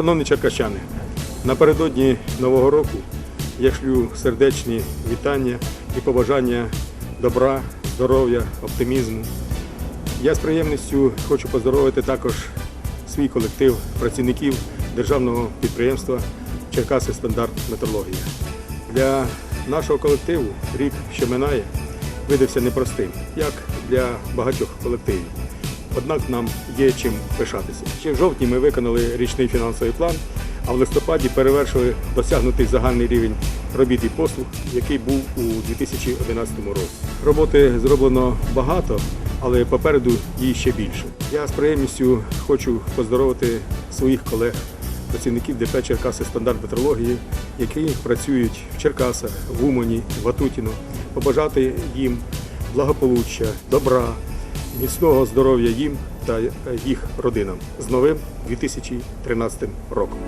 Шановні черкащани, напередодні Нового року я шлю сердечні вітання і побажання добра, здоров'я, оптимізму. Я з приємністю хочу поздоровити також свій колектив працівників державного підприємства Черкаси Стандарт Метрологія. Для нашого колективу рік, що минає, видався непростим, як для багатьох колективів. Однак нам є чим пишатися. Ще в жовтні ми виконали річний фінансовий план, а в листопаді перевершили досягнутий загальний рівень робіт і послуг, який був у 2011 році. Роботи зроблено багато, але попереду її ще більше. Я з приємністю хочу поздоровити своїх колег, працівників ДП Черкаси стандарт метрології, які працюють в Черкасах, в Умані, в Атутіно, побажати їм благополуччя, добра, міцного здоров'я їм та їх родинам з новим 2013 роком.